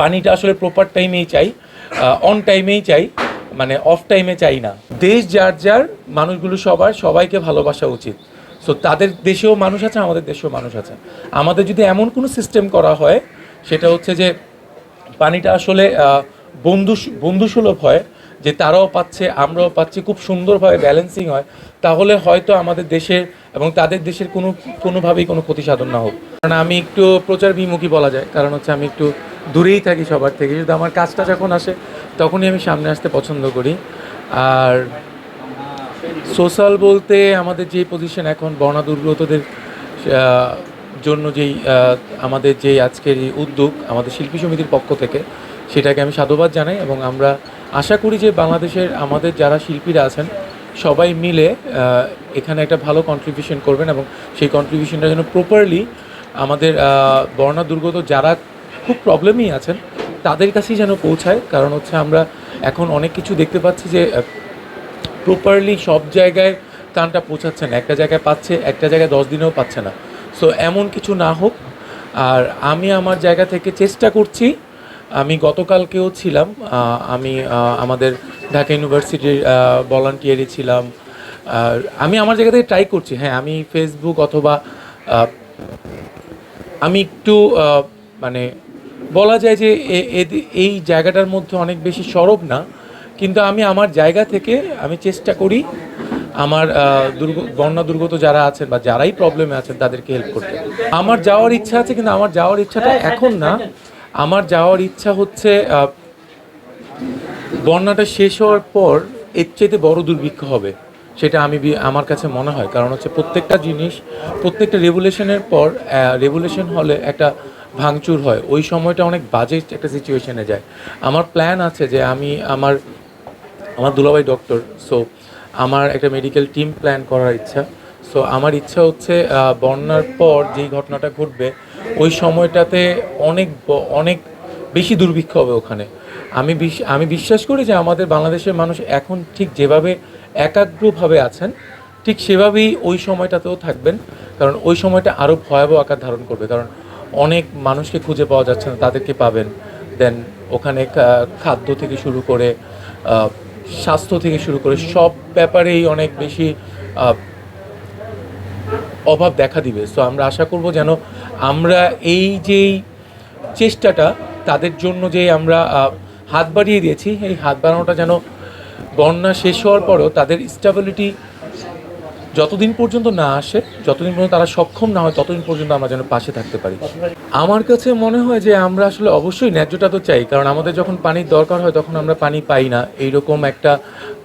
পানিটা আসলে প্রপার টাইমেই চাই অন টাইমেই চাই মানে অফ টাইমে চাই না। দেশ যার যার, মানুষগুলো সবার, সবাইকে ভালোবাসা উচিত। সো তাদের দেশেও মানুষ আছে, আমাদের দেশেও মানুষ আছে। আমাদের যদি এমন কোনো সিস্টেম করা হয়, সেটা হচ্ছে যে পানিটা আসলে বন্ধু, বন্ধুসুলভ হয়, যে তারাও পাচ্ছে, আমরাও পাচ্ছি, খুব সুন্দরভাবে ব্যালেন্সিং হয়, তাহলে হয়তো আমাদের দেশের এবং তাদের দেশের কোনো, কোনোভাবেই কোনো ক্ষতি সাধন না হোক। কারণ আমি একটু প্রচার বিমুখী বলা যায়, কারণ হচ্ছে আমি একটু দূরেই থাকি সবার থেকে। যদি আমার কাজটা যখন আসে, তখনই আমি সামনে আসতে পছন্দ করি। আর সোশ্যাল বলতে আমাদের যে পজিশন এখন বর্ণা দুর্গতদের জন্য যেই আমাদের যে আজকের এই উদ্যোগ আমাদের শিল্পী সমিতির পক্ষ থেকে, সেটাকে আমি সাধুবাদ জানাই এবং আমরা আশা করি যে বাংলাদেশের আমাদের যারা শিল্পীরা আছেন, সবাই মিলে এখানে একটা ভালো কন্ট্রিবিউশন করবেন এবং সেই কন্ট্রিবিউশনটা যেন প্রপারলি আমাদের বর্ণা দুর্গত যারা খুব প্রবলেমই আছেন। তাদের কাছেই যেন পৌঁছায়, কারণ হচ্ছে আমরা এখন অনেক কিছু দেখতে পাচ্ছি যে প্রপারলি সব জায়গায় ত্রাণটা পৌঁছাচ্ছে না একটা জায়গায় পাচ্ছে, একটা জায়গায় দশ দিনেও পাচ্ছে না। সো এমন কিছু না হোক, আর আমি আমার জায়গা থেকে চেষ্টা করছি। আমি গতকালকেও ছিলাম আমি আমাদের ঢাকা ইউনিভার্সিটির ভলান্টিয়ারে ছিলাম। আর আমি আমার জায়গা থেকে ট্রাই করছি। হ্যাঁ আমি ফেসবুক অথবা আমি একটু মানে বলা যায় যে এই জায়গাটার মধ্যে অনেক বেশি সরব না কিন্তু আমি আমার জায়গা থেকে আমি চেষ্টা করি আমার দুর্গ বন্যা দুর্গত যারা আছেন বা যারাই প্রবলেমে আছেন তাদেরকে হেল্প করতে। আমার যাওয়ার ইচ্ছা আছে কিন্তু আমার যাওয়ার ইচ্ছাটা এখন না। আমার যাওয়ার ইচ্ছা হচ্ছে বন্যাটা শেষ হওয়ার পর এর চাইতে বড় দুর্ভিক্ষ হবে সেটা আমি আমার কাছে মনে হয়। কারণ হচ্ছে প্রত্যেকটা জিনিস প্রত্যেকটা রেভুলেশনের পর রেভুলেশন হলে একটা ভাঙচুর হয়। ওই সময়টা অনেক বাজে একটা সিচুয়েশনে যায়। আমার প্ল্যান আছে যে আমি আমার আমার দুলাভাই ডক্টর সো আমার একটা মেডিকেল টিম প্ল্যান করার ইচ্ছা। সো আমার ইচ্ছা হচ্ছে বন্যার পর যেই ঘটনাটা ঘটবে, ওই সময়টাতে অনেক অনেক বেশি দুর্ভিক্ষ হবে ওখানে। আমি আমি বিশ্বাস করি যে আমাদের বাংলাদেশের মানুষ এখন ঠিক যেভাবে একাগ্রভাবে আছেন, ঠিক সেভাবেই ওই সময়টাতেও থাকবেন। কারণ ওই সময়টা আরও ভয়াবহ আকার ধারণ করবে। কারণ অনেক মানুষকে খুঁজে পাওয়া যাচ্ছে না, তাদেরকে পাবেন। দেন ওখানে খাদ্য থেকে শুরু করে স্বাস্থ্য থেকে শুরু করে সব ব্যাপারেই অনেক বেশি অভাব দেখা দিবে। সো আমরা আশা করব যেন আমরা এই যেই চেষ্টাটা, তাদের জন্য যে আমরা হাত বাড়িয়ে দিয়েছি, এই হাত বাড়ানোটা যেন বন্যা শেষ হওয়ার পরেও তাদের স্টেবিলিটি যতদিন পর্যন্ত না আসে, যতদিন পর্যন্ত তারা সক্ষম না হয়, ততদিন পর্যন্ত আমরা যেন পাশে থাকতে পারি। আমার কাছে মনে হয় যে আমরা আসলে অবশ্যই ন্যায্যটা তো চাই, কারণ আমাদের যখন পানির দরকার হয় তখন আমরা পানি পাই না। এইরকম একটা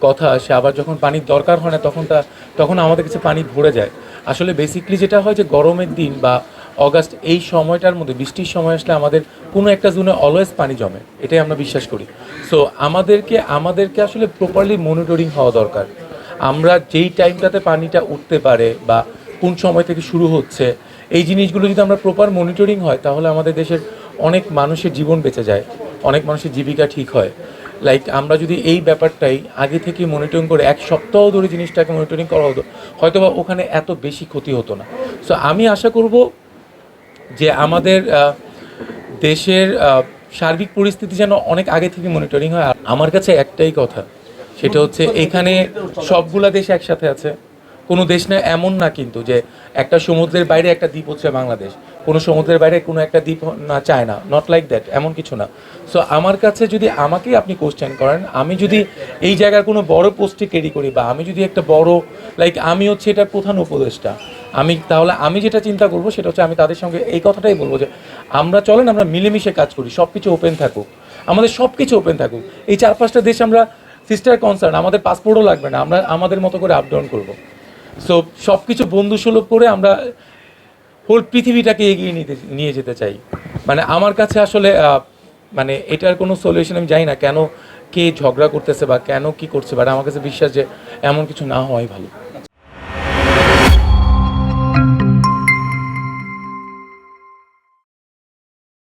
কথা আসে, আবার যখন পানির দরকার হয় না তখন তা তখন আমাদের কাছে পানি ভরে যায়। আসলে বেসিকলি যেটা হয় যে গরমের দিন বা অগাস্ট এই সময়টার মধ্যে, বৃষ্টির সময় আসলে আমাদের কোনো একটা জোনে অলওয়েজ পানি জমে, এটাই আমরা বিশ্বাস করি। সো আমাদেরকে আমাদেরকে আসলে প্রপারলি মনিটরিং হওয়া দরকার। আমরা যেই টাইমটাতে পানিটা উঠতে পারে বা কোন সময় থেকে শুরু হচ্ছে, এই জিনিসগুলো যদি আমরা প্রপার মনিটরিং হয়, তাহলে আমাদের দেশের অনেক মানুষের জীবন বেঁচে যায়, অনেক মানুষের জীবিকা ঠিক হয়। লাইক আমরা যদি এই ব্যাপারটাই আগে থেকে মনিটরিং করে এক সপ্তাহ ধরে জিনিসটাকে মনিটরিং করা হতো হয়তো বা ওখানে এত বেশি ক্ষতি হতো না। সো আমি আশা করব যে আমাদের দেশের সার্বিক পরিস্থিতি যেন অনেক আগে থেকে মনিটরিং হয়। আমার কাছে একটাই কথা সেটা হচ্ছে এখানে সবগুলা দেশ একসাথে আছে। কোনো দেশ না এমন না কিন্তু যে একটা সমুদ্রের বাইরে একটা দ্বীপ হচ্ছে বাংলাদেশ। কোনো সমুদ্রের বাইরে কোনো একটা দ্বীপ না চায় না। নট লাইক দ্যাট এমন কিছু না। সো আমার কাছে যদি আমাকেই আপনি কোশ্চেন করেন, আমি যদি এই জায়গার কোনো বড় পোস্টে ক্যারি করি বা আমি যদি একটা বড় লাইক আমি হচ্ছে এটার প্রধান উপদেষ্টা, আমি তাহলে আমি যেটা চিন্তা করব সেটা হচ্ছে আমি তাদের সঙ্গে এই কথাটাই বলব যে আমরা চলেন, আমরা মিলেমিশে কাজ করি সব কিছু ওপেন থাকুক। আমাদের সব কিছু ওপেন থাকুক। এই চার পাঁচটা দেশ আমরা সিস্টার কনসার্ন, আমাদের পাসপোর্টও লাগবে না, আমরা আমাদের মতো করে আপ ডাউন করব। সো সব কিছু বন্ধু সুলভ করে আমরা হোল পৃথিবীটাকে এগিয়ে নিতে, নিয়ে যেতে চাই। মানে আমার কাছে আসলে মানে এটার কোনো সলিউশন আমি জানি না, কেন কে ঝগড়া করতেছে বা কেন কি করছে বাট আমার কাছে বিশ্বাস যে এমন কিছু না হওয়াই ভালো।